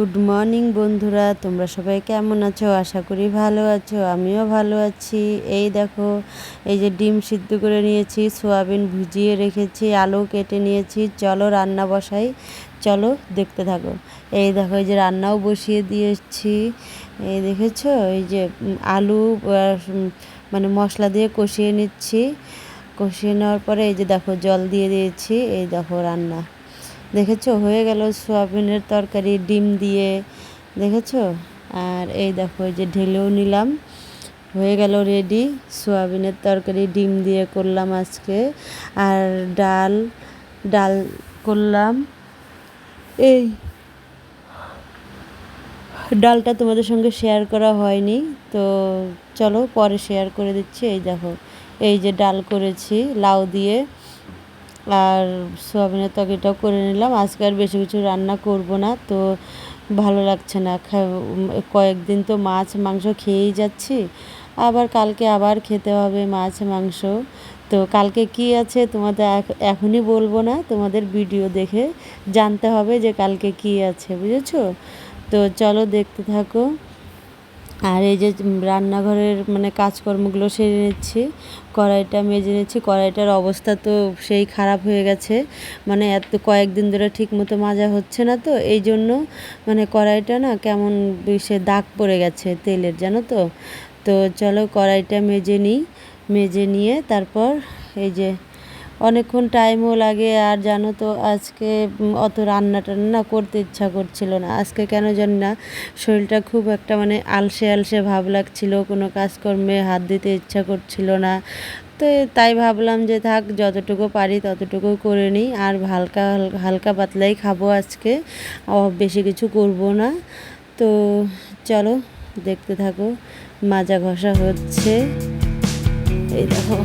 Good morning বন্ধুরা, তোমরা সবাই কেমন আছো? আশা করি ভালো আছো, আমিও ভালো আছি। এই দেখো, এই যে ডিম সিদ্ধ করে নিয়েছি, সোয়াবিন ভুজিয়ে রেখেছি, আলু কেটে নিয়েছি, চলো রান্না বসাই, চলো দেখতে থাকো। এই দেখো, এই যে রান্নাও বসিয়ে দিয়েছি। এই দেখেছ, এই যে আলু মানে মশলা দিয়ে কষিয়ে নিচ্ছি। কষিয়ে নেওয়ার পরে এই যে দেখো, জল দিয়ে দিয়েছি, এই দেখো রান্না। দেখেছ? হয়ে গেল সোয়াবিনের তরকারি, ডিম দিয়ে। দেখেছ? আর এই দেখো যে ঢেলেও নিলাম। হয়ে গেল রেডি সোয়াবিনের তরকারি, ডিম দিয়ে করলাম আজকে। আর ডাল ডাল করলাম। এই ডালটা তোমাদের সঙ্গে শেয়ার করা হয়নি, তো চলো পরে শেয়ার করে দিচ্ছি। এই দেখো, এই যে ডাল করেছি, লাউ দিয়ে। আর সোয়াবিনের তরকারিটাও করে নিলাম। আজকে আর বেশি কিছু রান্না করব না, তো ভালো লাগছে না। কয়েকদিন তো মাছ, মাংস খেয়েই যাচ্ছি। আবার কালকে আবার খেতে হবে মাছ, মাংস। তো কালকে কি আছে তোমাদের এখনই বলব না, তোমাদের ভিডিও দেখে জানতে হবে যে কালকে কি আছে, বুঝেছ? তো চলো দেখতে থাকো। আর এই যে রান্নাঘরের মানে কাজকর্মগুলো সেরে নিচ্ছি। কড়াইটা মেজে নিচ্ছি। কড়াইটার অবস্থা তো সেই খারাপ হয়ে গেছে। মানে এত কয়েকদিন ধরে ঠিক মতো মাজা হচ্ছে না তো। এই জন্য মানে কড়াইটা না কেমন সে দাগ পড়ে গেছে তেলের, জানো তো? তো চলো কড়াইটা মেজে নিই। মেজে নিয়ে তারপর এই যে অনেকক্ষণ টাইমও লাগে আর জানো তো আজকে অত রান্না টান্না করতে ইচ্ছা করছিল না। আজকে কেন জানি না, শরীরটা খুব একটা মানে আলসে আলসে ভাব লাগছিল, কোনো কাজকর্মে হাত দিতে ইচ্ছা করছিল না। তো তাই ভাবলাম যে থাক, যতটুকু পারি ততটুকু করে নিই, আর হালকা হালকা পাতলাই খাব আজকে। বেশি কিছু করব না। তো চলো, দেখতে থাকো, মাজা ঘষা হচ্ছে। এই দেখো।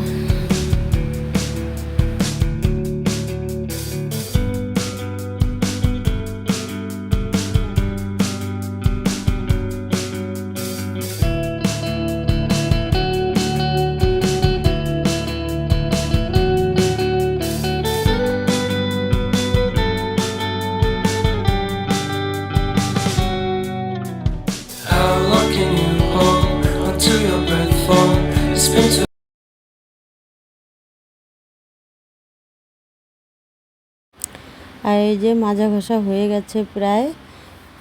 আর এই যে মাজা ঘষা হয়ে গেছে প্রায়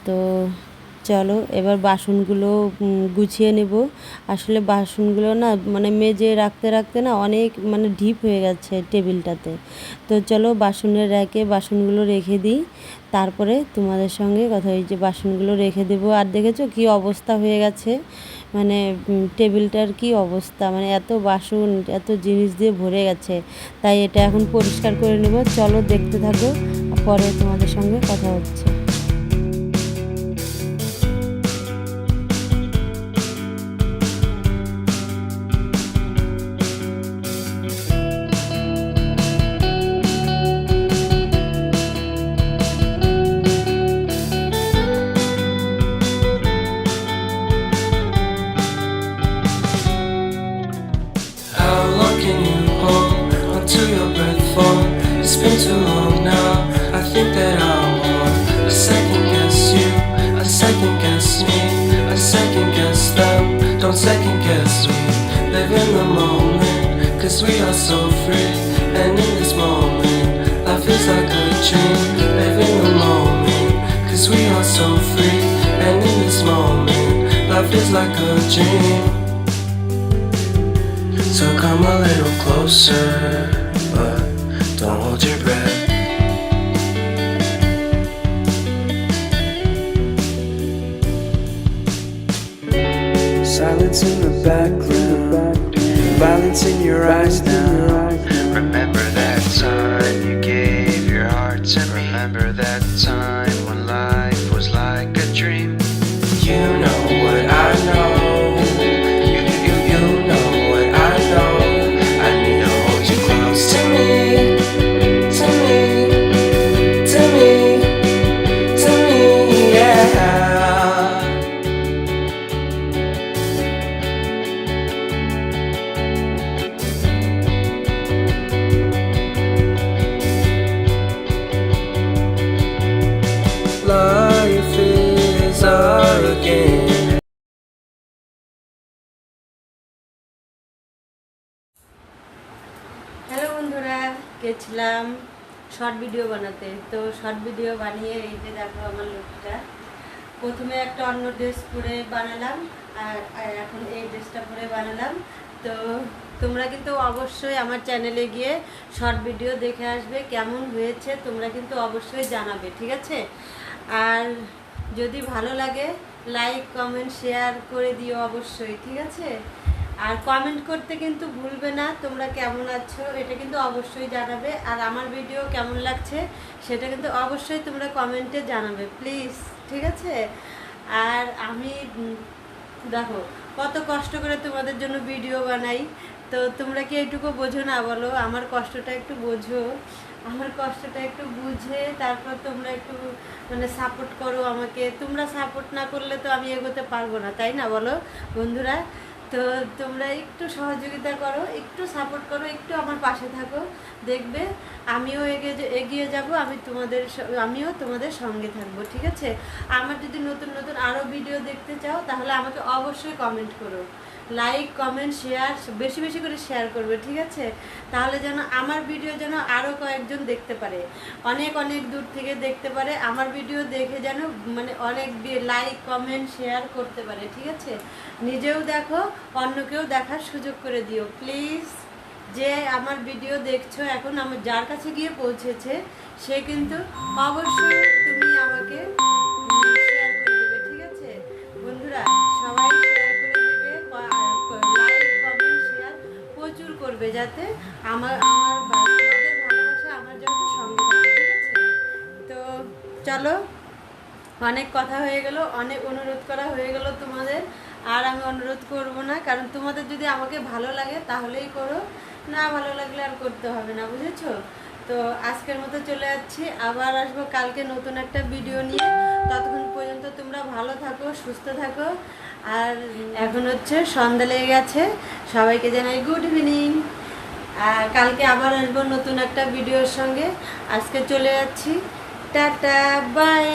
তো চলো, এবার বাসনগুলো গুছিয়ে নেব। আসলে বাসনগুলো না মানে মেজে রাখতে রাখতে না অনেক মানে ঢিপ হয়ে গেছে টেবিলটাতে। তো চলো বাসনের র্যাকে বাসনগুলো রেখে দিই। তারপরে তোমাদের সঙ্গে কথা যে বাসনগুলো রেখে দেবো। আর দেখেছ কি অবস্থা হয়ে গেছে? মানে টেবিলটার কি অবস্থা? মানে এত বাসন, এত জিনিস দিয়ে ভরে গেছে। তাই এটা এখন পরিষ্কার করে নেব। চলো দেখতে থাকো, পরে তোমাদের সঙ্গে কথা হচ্ছে। Second guess me. Live in the moment, cause we are so free. And in this moment, life is like a dream. Live in the moment, cause we are so free. And in this moment, life is like a dream. So come a little closer, but don't hold your breath. Silence in the background, violence in your eyes now. Remember গেছিলাম short video বানাতে। তো short video বানিয়ে এই যে দেখো আমার লুকটা। প্রথমে একটা অন্য ড্রেস পরে বানালাম, আর এখন এই ড্রেসটা পরে বানালাম। তো তোমরা কিন্তু অবশ্যই আমার চ্যানেলে গিয়ে শর্ট ভিডিও দেখে আসবে, কেমন হয়েছে তোমরা কিন্তু অবশ্যই জানাবে, ঠিক আছে? আর যদি ভালো লাগে লাইক কমেন্ট শেয়ার করে দিও অবশ্যই, ঠিক আছে? আর কমেন্ট করতে কিন্তু ভুলবে না, তোমরা কেমন আছো এটা কিন্তু অবশ্যই জানাবে। আর আমার ভিডিও কেমন লাগছে সেটা কিন্তু অবশ্যই তোমরা কমেন্টে জানাবে প্লিজ ঠিক আছে? আর আমি দেখো, কত কষ্ট করে তোমাদের জন্য ভিডিও বানাই। তো তোমরা কি এইটুকু বোঝো না? বলো, আমার কষ্টটা একটু বোঝো। আমার কষ্টটা একটু বুঝে, তারপর তোমরা একটু মানে সাপোর্ট করো আমাকে। তোমরা সাপোর্ট না করলে তো আমি এগোতে পারব না, তাই না বলো বন্ধুরা? তো তোমরা একটু সহযোগিতা করো, একটু সাপোর্ট করো, একটু আমার পাশে থাকো। দেখবে আমিও এগিয়ে এগিয়ে যাব, আমি তোমাদের আমিও তোমাদের সঙ্গে থাকব, ঠিক আছে? আমার যদি নতুন নতুন আরও ভিডিও দেখতে চাও, তাহলে আমাকে অবশ্যই কমেন্ট করো। লাইক কমেন্ট শেয়ার বেশি বেশি করে শেয়ার করবে, ঠিক আছে? তাহলে যেন আমার ভিডিও যেন আরও কয়েকজন দেখতে পারে। অনেক অনেক দূর থেকে দেখতে পারে, আমার ভিডিও দেখে যেন মানে অনেক লাইক কমেন্ট শেয়ার করতে পারে, ঠিক আছে? নিজেও দেখো, অন্যকেও দেখার সুযোগ করে দিও। প্লিজ যে আমার ভিডিও দেখছ এখন আমার, যার কাছে গিয়ে পৌঁছেছে, সে কিন্তু অবশ্যই তুমি আমাকে যাতে আমার আমার ভালোবাসা আমার জন্য সঙ্গে তো চলো, অনেক কথা হয়ে গেল, অনেক অনুরোধ করা হয়ে গেল তোমাদের। আর আমি অনুরোধ করব না, কারণ তোমাদের যদি আমাকে ভালো লাগে তাহলেই করো, না ভালো লাগলে আর করতে হবে না, বুঝেছ? তো আজকের মতো চলে যাচ্ছি, আবার আসব কালকে নতুন একটা ভিডিও নিয়ে। ততক্ষণ পর্যন্ত তোমরা ভালো থাকো, সুস্থ থাকো। আর এখন হচ্ছে সন্ধ্যা লেগে গেছে, সবাইকে জানাই গুড ইভিনিং আর কালকে আবার আসব নতুন একটা ভিডিওর সঙ্গে। আজকে চলে যাচ্ছি। Tata bye